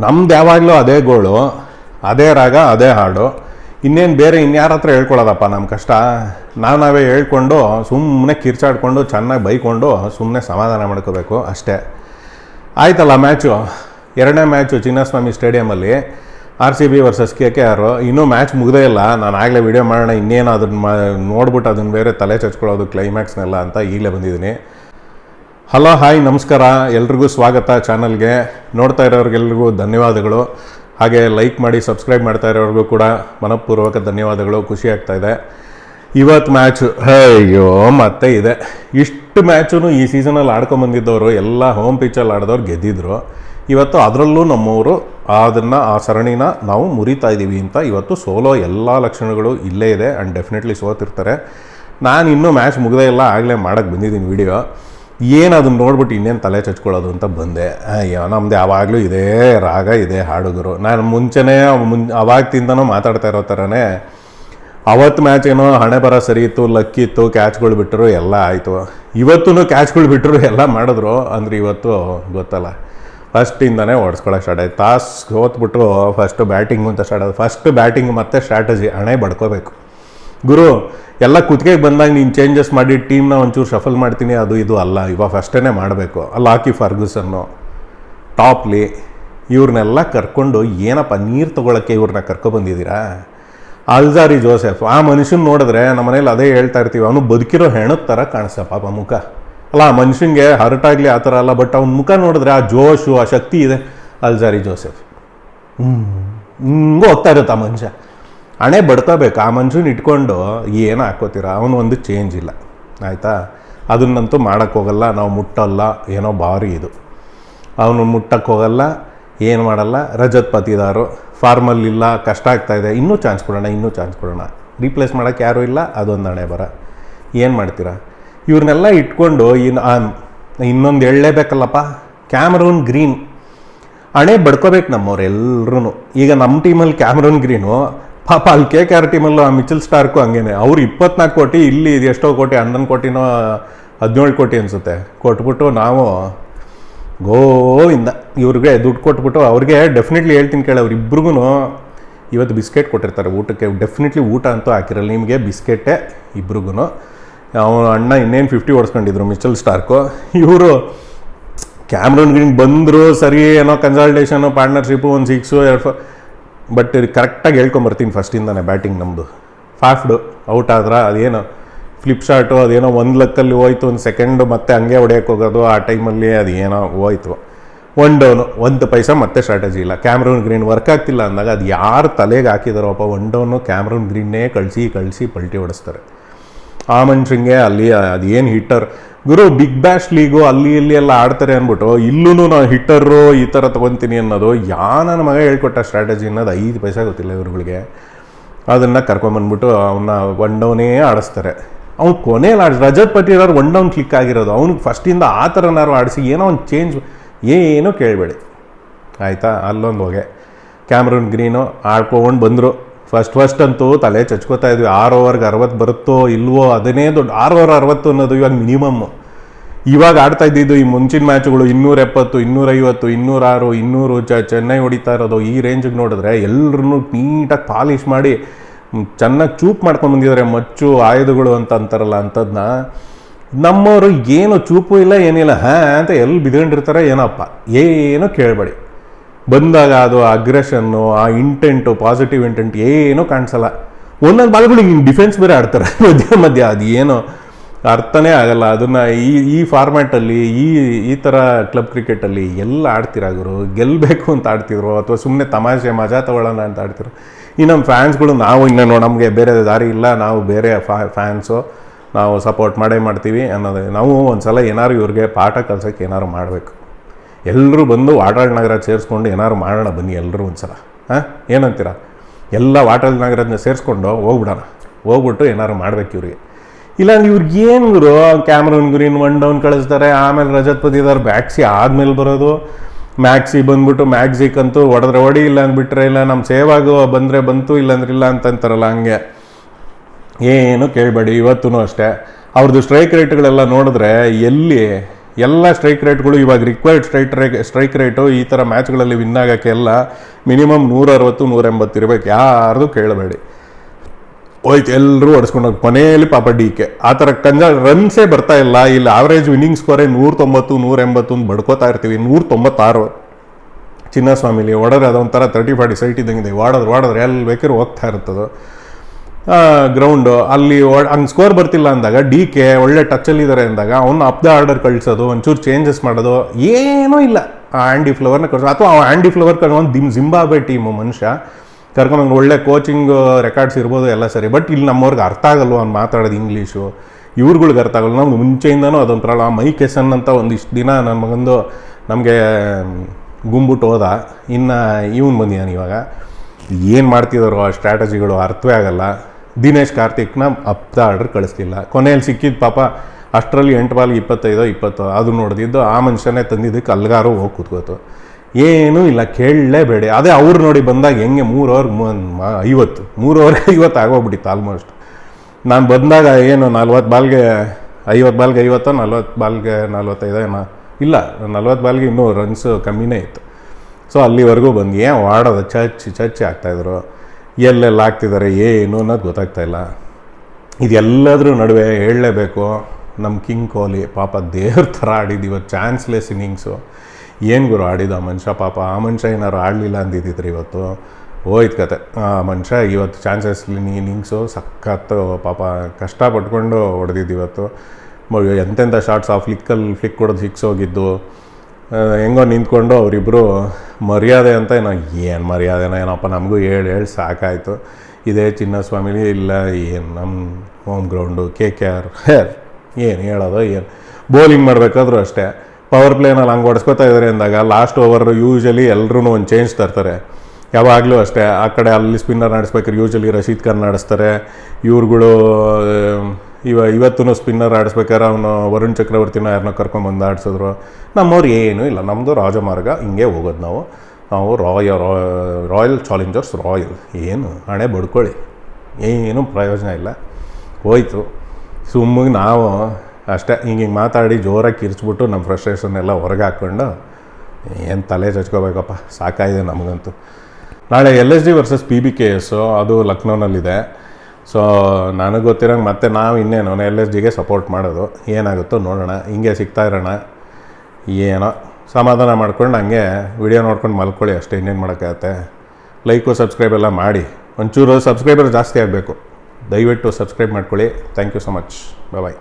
ನಮ್ದು ಯಾವಾಗಲೂ ಅದೇ ಗೋಳು, ಅದೇ ರಾಗ, ಅದೇ ಹಾಡು. ಇನ್ನೇನು ಬೇರೆ ಇನ್ಯಾರ ಹತ್ರ ಹೇಳ್ಕೊಳ್ಳೋದಪ್ಪ ನಮ್ಮ ಕಷ್ಟ? ನಾವು ಹೇಳ್ಕೊಂಡು ಸುಮ್ಮನೆ ಕಿರ್ಚಾಡ್ಕೊಂಡು, ಚೆನ್ನಾಗಿ ಬೈಕೊಂಡು ಸುಮ್ಮನೆ ಸಮಾಧಾನ ಮಾಡ್ಕೋಬೇಕು ಅಷ್ಟೇ. ಆಯ್ತಲ್ಲ ಮ್ಯಾಚು? ಎರಡನೇ match Chinnaswamy ಸ್ಟೇಡಿಯಮಲ್ಲಿ, R C B versus K K R. ಇನ್ನೂ ಮ್ಯಾಚ್ ಮುಗ್ದೇ ಇಲ್ಲ. ನಾನು ಆಗಲೇ ವಿಡಿಯೋ ಮಾಡೋಣ, ಇನ್ನೇನು ಅದನ್ನು ಮಾ ನೋಡ್ಬಿಟ್ಟು ಅದನ್ನು ಬೇರೆ ತಲೆ ಚಚ್ಕೊಳ್ಳೋದು ಕ್ಲೈಮ್ಯಾಕ್ಸ್ನೆಲ್ಲ ಅಂತ ಈಗಲೇ ಬಂದಿದ್ದೀನಿ. ಹಲೋ, ಹಾಯ್, ನಮಸ್ಕಾರ. ಎಲ್ರಿಗೂ ಸ್ವಾಗತ ಚಾನಲ್ಗೆ. ನೋಡ್ತಾ ಇರೋರಿಗೆಲ್ರಿಗೂ ಧನ್ಯವಾದಗಳು. ಹಾಗೆ ಲೈಕ್ ಮಾಡಿ, ಸಬ್ಸ್ಕ್ರೈಬ್ ಮಾಡ್ತಾ ಇರೋರಿಗೂ ಕೂಡ ಮನಃಪೂರ್ವಕ ಧನ್ಯವಾದಗಳು. ಖುಷಿ ಆಗ್ತಾ ಇದೆ. ಇವತ್ತು ಮ್ಯಾಚು ಅಯ್ಯೋ, ಮತ್ತೆ ಇದೆ. ಇಷ್ಟು ಮ್ಯಾಚೂ ಈ ಸೀಸನಲ್ಲಿ ಆಡ್ಕೊಂಬಂದಿದ್ದವರು ಎಲ್ಲ ಹೋಮ್ ಪಿಚ್ಚಲ್ಲಿ ಆಡಿದವ್ರು ಗೆದ್ದಿದ್ರು. ಇವತ್ತು ಅದರಲ್ಲೂ ನಮ್ಮವರು ಅದನ್ನು ಆ ಸರಣಿನ ನಾವು ಮುರಿತಾ ಇದ್ದೀವಿ ಅಂತ ಇವತ್ತು ಸೋಲೋ ಎಲ್ಲ ಲಕ್ಷಣಗಳು ಇಲ್ಲೇ ಇದೆ. ಆ್ಯಂಡ್ ಡೆಫಿನೆಟ್ಲಿ ಸೋತಿರ್ತಾರೆ. ನಾನು ಇನ್ನೂ ಮ್ಯಾಚ್ ಮುಗ್ದೇ ಇಲ್ಲ. ಆಗಲೇ ಮಾಡೋಕ್ಕೆ ಬಂದಿದ್ದೀನಿ ವಿಡಿಯೋ ಏನು ಅದನ್ನ ನೋಡ್ಬಿಟ್ಟು ಇನ್ನೇನು ತಲೆ ಚಚ್ಕೊಳ್ಳೋದು ಅಂತ ಬಂದೆ. ಅಯ್ಯೋ, ನಮ್ದು ಯಾವಾಗಲೂ ಇದೇ ರಾಗ, ಇದೆ ಹಾಡುಗರು. ನಾನು ಮುಂಚೆನೇ ಅವಾಗ ಅವಾಗ್ತಿಂದನೂ ಮಾತಾಡ್ತಾ ಇರೋ ಥರನೇ ಅವತ್ತು ಮ್ಯಾಚ್ ಏನೋ ಹಣೆ ಬರ ಸರಿ ಇತ್ತು ಲಕ್ಕಿ ಇತ್ತು ಕ್ಯಾಚ್ಗಳು ಬಿಟ್ಟರು ಎಲ್ಲ ಆಯಿತು. ಇವತ್ತೂ ಕ್ಯಾಚ್ಗಳು ಬಿಟ್ಟರು ಎಲ್ಲ ಮಾಡಿದ್ರು. ಅಂದ್ರೆ ಇವತ್ತು ಗೊತ್ತಲ್ಲ. ಫಸ್ಟಿಂದನೇ ಓಡಿಸ್ಕೊಳಕ್ಕೆ ಸ್ಟಾರ್ಟ್ ಆಯ್ತು. ತಾಸ್ ಸೋತ್ಬಿಟ್ಟು ಫಸ್ಟು ಬ್ಯಾಟಿಂಗ್ ಅಂತ ಸ್ಟಾರ್ಟ್ ಆಯ್ತು ಫಸ್ಟ್ ಬ್ಯಾಟಿಂಗ್ ಮತ್ತು ಸ್ಟ್ರಾಟಜಿ ಹಣೆ ಬಡ್ಕೋಬೇಕು. ಗುರು, ಎಲ್ಲ ಕುತ್ತಿಗೆಗೆ ಬಂದಾಗ ನೀನು ಚೇಂಜಸ್ ಮಾಡಿ ಟೀಮ್ನ ಒಂಚೂರು ಶಫಲ್ ಮಾಡ್ತೀನಿ, ಅದು ಇದು ಅಲ್ಲ. ಇವಾಗ ಫಸ್ಟೇ ಮಾಡಬೇಕು. ಅಲ್ಲ ಹಾಕಿ ಫರ್ಗೂಸನ್ನು ಟಾಪ್ಲಿ ಇವ್ರನ್ನೆಲ್ಲ ಕರ್ಕೊಂಡು ಏನಪ್ಪ ನೀರು ತೊಗೊಳಕ್ಕೆ ಇವ್ರನ್ನ ಕರ್ಕೊಬಂದಿದ್ದೀರಾ ಅಲ್ಜಾರಿ ಜೋಸೆಫ್ ಆ ಮನುಷ್ಯನ ನೋಡಿದ್ರೆ ನಮ್ಮ ಮನೇಲಿ ಅದೇ ಹೇಳ್ತಾ ಇರ್ತೀವಿ. ಅವನು ಬದುಕಿರೋ ಹೆಣದ ಥರ ಕಾಣಿಸ್ತ ಪಾಪ ಮುಖ. ಅಲ್ಲ, ಆ ಮನುಷ್ಯನಿಗೆ ಹರಟಾಗಲಿ ಆ ಥರ ಅಲ್ಲ ಬಟ್ ಅವ್ನ ಮುಖ ನೋಡಿದ್ರೆ ಆ ಜೋಶು, ಆ ಶಕ್ತಿ ಇದೆ. ಅಲ್ಜಾರಿ ಜೋಸೆಫ್ ಹ್ಞೂ ಹಿಂಗೆ ಹೋಗ್ತಾ ಇರುತ್ತೆ ಆ ಮನುಷ್ಯ. ಹಣೆ ಬಡ್ಕೋಬೇಕು ಆ ಮನುಷ್ಯನ ಇಟ್ಕೊಂಡು ಏನು ಹಾಕೋತೀರ? ಅವನು ಒಂದು ಚೇಂಜ್ ಇಲ್ಲ. ಆಯಿತಾ? ಅದನ್ನಂತೂ ಮಾಡೋಕ್ಕೆ ಹೋಗಲ್ಲ. ನಾವು ಮುಟ್ಟಲ್ಲ. ಏನೋ ಭಾರಿ ಇದು. ಅವನು ಮುಟ್ಟಕ್ಕೆ ಹೋಗಲ್ಲ. ಏನು ಮಾಡಲ್ಲ? ರಜತ್ ಪತಿದಾರು. ಫಾರ್ಮಲ್ ಇಲ್ಲ. ಕಷ್ಟ ಆಗ್ತಾ ಇದೆ. ಇನ್ನೂ ಚಾನ್ಸ್ ಕೊಡೋಣ, ಇನ್ನೂ ಚಾನ್ಸ್ ಕೊಡೋಣ. ರೀಪ್ಲೇಸ್ ಮಾಡೋಕ್ಕೆ ಯಾರೂ ಇಲ್ಲ. ಅದೊಂದು ಹಣೆ ಬರ. ಏನು ಮಾಡ್ತೀರಾ? ಇವ್ರನ್ನೆಲ್ಲ ಇಟ್ಕೊಂಡು ಇನ್ನು ಇನ್ನೊಂದು ಹೇಳಲೇಬೇಕಲ್ಲಪ್ಪ ಕ್ಯಾಮ್ರೂನ್ ಗ್ರೀನ್. ಹಣೆ ಬಡ್ಕೋಬೇಕು ನಮ್ಮವ್ರು ಎಲ್ಲರೂ ಈಗ ನಮ್ಮ ಟೀಮಲ್ಲಿ ಕ್ಯಾಮ್ರೋನ್ ಗ್ರೀನು. ಪಾಪ ಅಲ್ಲಿ ಕೆ ಕೆ ಆರ್ ಟೀಮಲ್ಲೂ ಆ ಮಿಚಲ್ ಸ್ಟಾರ್ಕು ಹಂಗೇನೆ. ಅವ್ರು ಇಪ್ಪತ್ನಾಲ್ಕು ಕೋಟಿ, ಇಲ್ಲಿ ಇದು ಎಷ್ಟೋ ಕೋಟಿ, ಹನ್ನೊಂದು ಕೋಟಿನೋ ಹದಿನೇಳು ಕೋಟಿ ಅನಿಸುತ್ತೆ. ಕೊಟ್ಬಿಟ್ಟು ನಾವು ಗೋವಿಂದ ಇವ್ರಿಗೆ ದುಡ್ಡು ಕೊಟ್ಬಿಟ್ಟು ಅವ್ರಿಗೆ ಡೆಫಿನೆಟ್ಲಿ ಹೇಳ್ತೀನಿ ಕೇಳಿ ಅವ್ರಿಬ್ರಿಗೂ ಇವತ್ತು ಬಿಸ್ಕೆಟ್ ಕೊಟ್ಟಿರ್ತಾರೆ ಊಟಕ್ಕೆ. ಡೆಫಿನೆಟ್ಲಿ ಊಟ ಅಂತೂ ಹಾಕಿರಲ್ಲ, ನಿಮಗೆ ಬಿಸ್ಕೆಟೇ ಇಬ್ರಿಗೂ ಅವನು ಅಣ್ಣ ಇನ್ನೇನು ಫಿಫ್ಟಿ ಓಡಿಸ್ಕೊಂಡಿದ್ರು ಮಿಚಲ್ ಸ್ಟಾರ್ಕು ಇವರು ಕ್ಯಾಮ್ರನ್ ಬಂದರು ಸರಿ ಏನೋ ಕನ್ಸಲ್ಟೇಷನು ಪಾರ್ಟ್ನರ್ಶಿಪ್ಪು ಒಂದು ಸಿಕ್ಸು ಎರಡು ಬಟ್ ಕರೆಕ್ಟಾಗಿ ಹೇಳ್ಕೊಂಬರ್ತೀನಿ ಫಸ್ಟಿಂದಾನೆ ಬ್ಯಾಟಿಂಗ್ ನಮ್ಮದು ಫಾಫ್ಡು ಔಟ್ ಆದ್ರೆ ಅದೇನೋ ಫ್ಲಿಪ್ ಅದೇನೋ ಒಂದು ಲಕ್ಕಲ್ಲಿ ಹೋಯ್ತು, ಒಂದು ಸೆಕೆಂಡು ಮತ್ತೆ ಹಂಗೆ ಹೊಡೆಯೋಕೆ ಹೋಗೋದು, ಆ ಟೈಮಲ್ಲಿ ಅದು ಏನೋ ಹೋಯ್ತು. ಒನ್ ಡೌನು ಒಂದು ಪೈಸ ಮತ್ತೆ ಸ್ಟ್ರಾಟಜಿ ಇಲ್ಲ. ಕ್ಯಾಮ್ರೂನ್ ಗ್ರೀನ್ ವರ್ಕ್ ಆಗ್ತಿಲ್ಲ ಅಂದಾಗ ಅದು ಯಾರು ತಲೆಗೆ ಹಾಕಿದಾರೋಪ್ಪ ಒನ್ ಡೌನು ಕ್ಯಾಮ್ರೂನ್ ಗ್ರೀನ್ನೇ ಕಳಿಸಿ ಕಳಿಸಿ ಪಲ್ಟಿ ಹೊಡೆಸ್ತಾರೆ. ಆ ಮನುಷ್ಯಂಗೆ ಅಲ್ಲಿ ಅದೇನು ಹಿಟ್ಟರ್ ಗುರು ಬಿಗ್ ಬ್ಯಾಶ್ ಲೀಗು ಅಲ್ಲಿ, ಇಲ್ಲಿ ಎಲ್ಲ ಆಡ್ತಾರೆ ಅಂದ್ಬಿಟ್ಟು ಇಲ್ಲೂ ನಾನು ಹಿಟ್ಟರು ಈ ಥರ ತೊಗೊತೀನಿ ಅನ್ನೋದು ಯಾ ನನ್ನ ಮಗ ಹೇಳ್ಕೊಟ್ಟ ಸ್ಟ್ರಾಟಜಿ ಅನ್ನೋದು ಐದು ಪೈಸೆ ಗೊತ್ತಿಲ್ಲ ಇವ್ರುಗಳಿಗೆ. ಅದನ್ನು ಕರ್ಕೊಂಬಂದ್ಬಿಟ್ಟು ಅವನ್ನ ಒನ್ ಡೌನೇ ಆಡಿಸ್ತಾರೆ. ಅವ್ನು ಕೊನೆಯಲ್ಲಿ ಆಡಿಸ್, ರಜತ್ ಪಟೇಲರ್ ಒನ್ ಡೌನ್ ಕ್ಲಿಕ್ ಆಗಿರೋದು. ಅವ್ನಿಗೆ ಫಸ್ಟಿಂದ ಆ ಥರನಾರು ಆಡಿಸಿ ಏನೋ ಒಂದು ಚೇಂಜ್ ಏನೂ ಕೇಳಬೇಡಿ. ಆಯಿತಾ? ಅಲ್ಲೊಂದು ಹೋಗೆ. ಕ್ಯಾಮ್ರೂನ್ ಗ್ರೀನು ಆಡ್ಕೊಂಡು ಬಂದರು. ಫಸ್ಟ್ ಫಸ್ಟ್ ಅಂತೂ ತಲೆ ಚಚ್ಕೋತಾ ಇದ್ವಿ. ಆರು ಓವರ್ಗೆ ಅರವತ್ತು ಬರುತ್ತೋ ಇಲ್ವೋ ಅದನ್ನೇ ದೊಡ್ಡ ಆರು ಓವರ್ ಅರವತ್ತು ಅನ್ನೋದು ಇವಾಗ ಮಿನಿಮಮ್. ಇವಾಗ ಆಡ್ತಾ ಇದ್ದಿದ್ದು ಈ ಮುಂಚಿನ ಮ್ಯಾಚ್ಗಳು ಇನ್ನೂರ ಎಪ್ಪತ್ತು ಇನ್ನೂರೈವತ್ತು ಇನ್ನೂರಾರು ಇನ್ನೂರು ಚ ಚೆನ್ನೈ ಹೊಡಿತಾ ಇರೋದು ಈ ರೇಂಜಿಗೆ ನೋಡಿದ್ರೆ ಎಲ್ಲರೂ ನೀಟಾಗಿ ಪಾಲಿಷ್ ಮಾಡಿ, ಚೆನ್ನಾಗಿ ಚೂಪ್ ಮಾಡ್ಕೊಂಡು ಬಂದಿದ್ದಾರೆ ಮಚ್ಚು, ಆಯುಧಗಳು ಅಂತ ಅಂತಾರಲ್ಲ ಅಂಥದ್ದನ್ನ ನಮ್ಮವರು ಏನು ಚೂಪು ಇಲ್ಲ, ಏನಿಲ್ಲ, ಹಾಂ, ಅಂತ ಎಲ್ಲಿ ಬಿದ್ಕೊಂಡಿರ್ತಾರೆ ಏನಪ್ಪ? ಏನೂ ಕೇಳಬೇಡಿ. ಬಂದಾಗ ಅದು ಅಗ್ರೆಷನ್ನು ಆ ಇಂಟೆಂಟು ಪಾಸಿಟಿವ್ ಇಂಟೆಂಟ್ ಏನೂ ಕಾಣಿಸಲ್ಲ. ಒಂದೊಂದು ಬಾಲ್ಗಳು ಹಿಂಗೆ ಡಿಫೆನ್ಸ್ ಬೇರೆ ಆಡ್ತಾರೆ. ಮಧ್ಯ ಮಧ್ಯ ಅದು ಏನೋ ಅರ್ಥನೇ ಆಗಲ್ಲ. ಅದನ್ನು ಈ ಈ ಫಾರ್ಮ್ಯಾಟಲ್ಲಿ ಈ ಈ ಥರ ಕ್ಲಬ್ ಕ್ರಿಕೆಟಲ್ಲಿ ಎಲ್ಲ ಆಡ್ತೀರಾ ಗುರು? ಗೆಲ್ಲಬೇಕು ಅಂತ ಆಡ್ತಿದ್ರು ಅಥವಾ ಸುಮ್ಮನೆ ತಮಾಷೆ ಮಜಾ ತಗೊಳ್ಳೋಣ ಅಂತ ಆಡ್ತಿದ್ರು? ಈ ನಮ್ಮ ಫ್ಯಾನ್ಸ್ಗಳು ನಾವು ಇನ್ನೂ ನೋಡಿ ನಮಗೆ ಬೇರೆ ದಾರಿ ಇಲ್ಲ. ನಾವು ಬೇರೆ ಫ್ಯಾನ್ಸು ನಾವು ಸಪೋರ್ಟ್ ಮಾಡೇ ಮಾಡ್ತೀವಿ ಅನ್ನೋದು. ನಾವು ಒಂದು ಸಲ ಏನಾದ್ರು ಇವ್ರಿಗೆ ಪಾಠ ಕಲ್ಸೋಕ್ಕೆ ಏನಾರು ಮಾಡಬೇಕು. ಎಲ್ಲರೂ ಬಂದು ವಾಟಾಳ್ ನಗರ ಸೇರಿಸ್ಕೊಂಡು ಏನಾದ್ರು ಮಾಡೋಣ ಬನ್ನಿ ಎಲ್ಲರೂ ಒಂದು ಸಲ ಹಾಂ? ಏನಂತೀರ? ಎಲ್ಲ ವಾಟಾಳ್ ನಗರದನ್ನ ಸೇರಿಸ್ಕೊಂಡು ಹೋಗ್ಬಿಡೋಣ. ಹೋಗ್ಬಿಟ್ಟು ಏನಾದ್ರು ಮಾಡ್ಬೇಕು ಇವ್ರಿಗೆ. ಇಲ್ಲಾಂದ್ರೆ ಇವ್ರಿಗೆ ಏನು ಗುರು? ಕ್ಯಾಮ್ರನ್ ಗುರಿನ್ ಒನ್ ಡೌನ್ ಕಳಿಸ್ತಾರೆ, ಆಮೇಲೆ ರಜತ್ ಪತಿದಾರ್ ಬ್ಯಾಕ್ಸಿ ಆದ್ಮೇಲೆ ಬರೋದು. ಮ್ಯಾಕ್ಸಿ ಬಂದ್ಬಿಟ್ಟು ಮ್ಯಾಕ್ಸಿಕಂತೂ ಹೊಡೆದ್ರೆ ಹೊಡಿ ಇಲ್ಲ ಅಂದ್ಬಿಟ್ರೆ ಇಲ್ಲ ನಮ್ಮ ಸೇವಾಗ ಬಂದರೆ ಬಂತು, ಇಲ್ಲಾಂದ್ರೆ ಇಲ್ಲ ಅಂತಂತಾರಲ್ಲ ಹಂಗೆ. ಏನು ಕೇಳಬೇಡಿ ಇವತ್ತೂ ಅಷ್ಟೇ. ಅವ್ರದ್ದು ಸ್ಟ್ರೈಕ್ ರೇಟ್ಗಳೆಲ್ಲ ನೋಡಿದ್ರೆ ಎಲ್ಲಿ ಎಲ್ಲ ಸ್ಟ್ರೈಕ್ ರೇಟ್ಗಳು ಇವಾಗ required strike rate strike rate ಈ ಥರ ಮ್ಯಾಚ್ಗಳಲ್ಲಿ ವಿನ್ ಆಗೋಕ್ಕೆ ಎಲ್ಲ ಮಿನಿಮಮ್ ನೂರ ಅರವತ್ತು ನೂರ ಎಂಬತ್ತು ಇರಬೇಕು. ಯಾರ್ದು ಕೇಳಬೇಡಿ. ಹೋಯ್ತು ಎಲ್ಲರೂ ಹೊಡ್ಸ್ಕೊಂಡು ಹೋಗಿ ಕೊನೆಯಲ್ಲಿ ಪಾಪ ಡಿ ಕೆ. ಆ ಥರ ಕಂಜ ರನ್ಸೇ ಬರ್ತಾ ಇಲ್ಲ. ಇಲ್ಲಿ ಆವ್ರೇಜ್ ವಿನ್ನಿಂಗ್ ಸ್ಕೋರೇ ನೂರ ತೊಂಬತ್ತು ನೂರ ಎಂಬತ್ತು ಬಡ್ಕೋತಾ ಇರ್ತೀವಿ. ನೂರ ತೊಂಬತ್ತಾರು ಚಿನ್ನಸ್ವಾಮಿಲಿ ಒಡದ್ರೆ ಅದೊಂಥರ ತರ್ಟಿ ಫಾರ್ಟಿ ಸೈಟ್ ಇದ್ದಂಗಿದೆ. ಹೊಡೆದ್ರೆ ಹೊಡೆದ್ರೆ ಎಲ್ಲಿ ಬೇಕಾದ್ರೂ ಹೋಗ್ತಾ ಇರ್ತದೆ. ಗ್ರೌಂಡು ಅಲ್ಲಿ ಹಂಗೆ ಸ್ಕೋರ್ ಬರ್ತಿಲ್ಲ ಅಂದಾಗ ಡಿ ಕೆ ಒಳ್ಳೆ ಟಚಲ್ಲಿದ್ದಾರೆ ಅಂದಾಗ ಅವ್ನು ಅಪ್ ದ ಆರ್ಡರ್ ಕಳಿಸೋದು, ಒಂಚೂರು ಚೇಂಜಸ್ ಮಾಡೋದು, ಏನೂ ಇಲ್ಲ. ಆ ಆ್ಯಂಡಿ ಫ್ಲವರ್ನ ಕಳಿಸೋ ಅಥವಾ ಆ ಆ್ಯಂಡಿ ಫ್ಲವರ್ ಕರ್ಕೊಂಡು ದಿಮ್ ಜಿಂಬಾಬೆ ಟೀಮು ಮನುಷ್ಯ, ಕರ್ಕೊಂಡು ಒಳ್ಳೆ ಕೋಚಿಂಗ್ ರೆಕಾರ್ಡ್ಸ್ ಇರ್ಬೋದು ಎಲ್ಲ ಸರಿ ಬಟ್ ಇಲ್ಲಿ ನಮ್ಮವ್ರಿಗೆ ಅರ್ಥ ಆಗಲ್ವ ಅವ್ನು ಮಾತಾಡೋದು ಇಂಗ್ಲೀಷು ಇವ್ರುಗಳ್ಗೆ ಅರ್ಥ ಆಗಲ್ಲ ನಾವು ಮುಂಚೆಯಿಂದನೂ ಪ್ರಾಬ್ಲಮ್. ಆ ಮೈಕ್ ಎಸನ್ ಅಂತ ಒಂದಿಷ್ಟು ದಿನ ನನ್ನ ಮಗಂದು ನಮಗೆ ಗುಂಬುಟ್ಟು ಹೋದ. ಇನ್ನು ಇವನು ಬಂದಿದ್ದಾನೆ ಇವಾಗ. ಏನು ಮಾಡ್ತಿದ್ದಾರೋ ಆ ಸ್ಟ್ರಾಟಜಿಗಳು ಅರ್ಥವೇ ಆಗಲ್ಲ. ದಿನೇಶ್ ಕಾರ್ತಿಕ್ನ ಅಪ್ತ ಆರ್ಡ್ರ್ ಕಳಿಸ್ಲಿಲ್ಲ. ಕೊನೆಯಲ್ಲಿ ಸಿಕ್ಕಿದ್ದು ಪಾಪ ಅಷ್ಟರಲ್ಲಿ ಎಂಟು ಬಾಲ್ಗೆ ಇಪ್ಪತ್ತೈದೋ ಇಪ್ಪತ್ತೋ ಅದು ನೋಡಿದ್ದು ಆ ಮನುಷ್ಯನೇ ತಂದಿದ್ದಕ್ಕೆ ಅಲ್ಗಾರು ಹೋಗಿ ಕೂತ್ಕೋತು ಏನೂ ಇಲ್ಲ, ಕೇಳಲೇಬೇಡಿ. ಅದೇ ಅವ್ರು ನೋಡಿ ಬಂದಾಗ ಹೆಂಗೆ ಮೂರು ಅವರ್ ಐವತ್ತು, ಮೂರು ಅವ್ರ ಐವತ್ತು ಆಗೋಗ್ಬಿಟ್ಟಿತ್ತು ಆಲ್ಮೋಸ್ಟ್ ನಾನು ಬಂದಾಗ ಏನು ನಲ್ವತ್ತು ಬಾಲ್ಗೆ ಐವತ್ತು ಬಾಲ್ಗೆ ಐವತ್ತೋ ನಲ್ವತ್ತು ಬಾಲ್ಗೆ ನಲ್ವತ್ತೈದೋ ಏನೋ. ಇಲ್ಲ ನಲ್ವತ್ತು ಬಾಲ್ಗೆ ಇನ್ನೂ ರನ್ಸ್ ಕಮ್ಮಿನೇ ಇತ್ತು. ಸೊ ಅಲ್ಲಿವರೆಗೂ ಬಂದು ಏನು ಆಡೋದು ಚಚ್ಚಿ ಚಚ್ಚಿ ಆಗ್ತಾಯಿದ್ರು ಎಲ್ಲೆಲ್ಲ ಆಗ್ತಿದ್ದಾರೆ, ಏನು ಅನ್ನೋದು ಗೊತ್ತಾಗ್ತಾ ಇಲ್ಲ. ಇದೆಲ್ಲದ್ರ ನಡುವೆ ಹೇಳಲೇಬೇಕು, ನಮ್ಮ ಕಿಂಗ್ ಕೊಹ್ಲಿ ಪಾಪ ದೇವ್ರ ಥರ ಇವತ್ತು ಚಾನ್ಸ್ಲೆಸ್ ಇನ್ನಿಂಗ್ಸು ಏನು ಗುರು ಆಡಿದ ಆ ಮನುಷ್ಯ? ಪಾಪ ಆ ಮನುಷ್ಯ ಏನಾದ್ರು ಆಡಲಿಲ್ಲ ಅಂದಿದ್ದಿದ್ರು ಇವತ್ತು. ಹೋಯ್ತು ಕತೆ. ಆ ಮನುಷ್ಯ ಇವತ್ತು ಚಾನ್ಸಸ್ ಇನ್ನಿಂಗ್ಸು ಸಖತ್ತು ಪಾಪ ಕಷ್ಟ ಪಟ್ಕೊಂಡು ಹೊಡೆದಿದ್ದು ಇವತ್ತು. ಎಂತೆಂಥ ಶಾರ್ಟ್ಸ್ ಆ ಫ್ಲಿಕ್ಕಲ್ಲಿ ಫ್ಲಿಕ್ ಕೊಡೋದು ಸಿಕ್ಸ್ ಹೋಗಿದ್ದು. ಹೆಂಗೋ ನಿಂತ್ಕೊಂಡು ಅವರಿಬ್ಬರು ಮರ್ಯಾದೆ ಅಂತ ಏನೋ ಏನು ಮರ್ಯಾದೆನ ಏನಪ್ಪ, ನಮಗೂ ಹೇಳಿ ಹೇಳಿ, ಸಾಕಾಯಿತು. ಇದೇ ಚಿನ್ನಸ್ವಾಮಿಲಿ ಇಲ್ಲ, ಏನು ನಮ್ಮ home ground K K R hair ಏನು ಹೇಳೋದು ಏನು. ಬೌಲಿಂಗ್ ಮಾಡಬೇಕಾದ್ರೂ ಅಷ್ಟೇ. ಪವರ್ ಪ್ಲೇನಲ್ಲಿ ಹಂಗೆ ಹೊಡ್ಸ್ಕೊತಾ ಇದ್ದಾರೆ ಅಂದಾಗ ಲಾಸ್ಟ್ ಓವರ್ ಯೂಶಲಿ ಎಲ್ಲರೂ ಒಂದು ಚೇಂಜ್ ತರ್ತಾರೆ. ಯಾವಾಗಲೂ ಅಷ್ಟೇ. ಆ ಕಡೆ ಅಲ್ಲಿ ಸ್ಪಿನ್ನರ್ ನಡೆಸ್ಬೇಕಾರೆ ಯೂಶಲಿ ರಶೀದ್ ಖಾನ್ ನಡೆಸ್ತಾರೆ. ಇವ್ರುಗಳು ಇವ ಇವತ್ತೂ ಸ್ಪಿನ್ನರ್ ಆಡಿಸ್ಬೇಕಾದ್ರೆ ಅವನು ವರುಣ್ ಚಕ್ರವರ್ತಿನ ಯಾರನ್ನೋ ಕರ್ಕೊಂಬಂದು ಆಡಿಸಿದ್ರು. ನಮ್ಮವ್ರು ಏನೂ ಇಲ್ಲ. ನಮ್ಮದು ರಾಜಮಾರ್ಗ ಹಿಂಗೆ ಹೋಗೋದು ನಾವು. ನಾವು ರಾಯ ರಾಯಲ್ ಚಾಲೆಂಜರ್ಸ್, ರಾಯಲ್. ಏನು? ಹಣೆ ಬಡ್ಕೊಳ್ಳಿ. ಏನೂ ಪ್ರಯೋಜನ ಇಲ್ಲ. ಹೋಯ್ತು. ಸುಮ್ಮಗೆ ನಾವು ಅಷ್ಟೇ. ಹಿಂಗೆ ಹಿಂಗೆ ಮಾತಾಡಿ ಜೋರಾಗಿ ಕಿರ್ಚ್ಬಿಟ್ಟು ನಮ್ಮ ಫ್ರಸ್ಟ್ರೇಷನ್ ಎಲ್ಲ ಹೊರಗೆ ಹಾಕ್ಕೊಂಡು ಏನು ತಲೆ ಚಚ್ಕೋಬೇಕಪ್ಪ ಸಾಕಾಗಿದೆ ನಮಗಂತೂ. ನಾಳೆ L S D versus P B K S ಅದು ಲಕ್ನೋನಲ್ಲಿದೆ. ಸೊ ನನಗೆ ಗೊತ್ತಿರೋಂಗೆ ಮತ್ತೆ ನಾವು ಇನ್ನೇನು ಎಲ್ ಎಸ್ ಜಿಗೆ ಸಪೋರ್ಟ್ ಮಾಡೋದು. ಏನಾಗುತ್ತೋ ನೋಡೋಣ. ಹಿಂಗೆ ಸಿಗ್ತಾ ಇರೋಣ. ಏನೋ ಸಮಾಧಾನ ಮಾಡ್ಕೊಂಡು ಹಂಗೆ ವಿಡಿಯೋ ನೋಡ್ಕೊಂಡು ಮಲ್ಕೊಳ್ಳಿ ಅಷ್ಟೇ, ಇನ್ನೇನು ಮಾಡೋಕ್ಕಾಗತ್ತೆ. ಲೈಕು ಸಬ್ಸ್ಕ್ರೈಬ್ ಎಲ್ಲ ಮಾಡಿ. ಒಂಚೂರು ಸಬ್ಸ್ಕ್ರೈಬರ್ ಜಾಸ್ತಿ ಆಗಬೇಕು. ದಯವಿಟ್ಟು ಸಬ್ಸ್ಕ್ರೈಬ್ ಮಾಡ್ಕೊಳ್ಳಿ. Thank you so much bye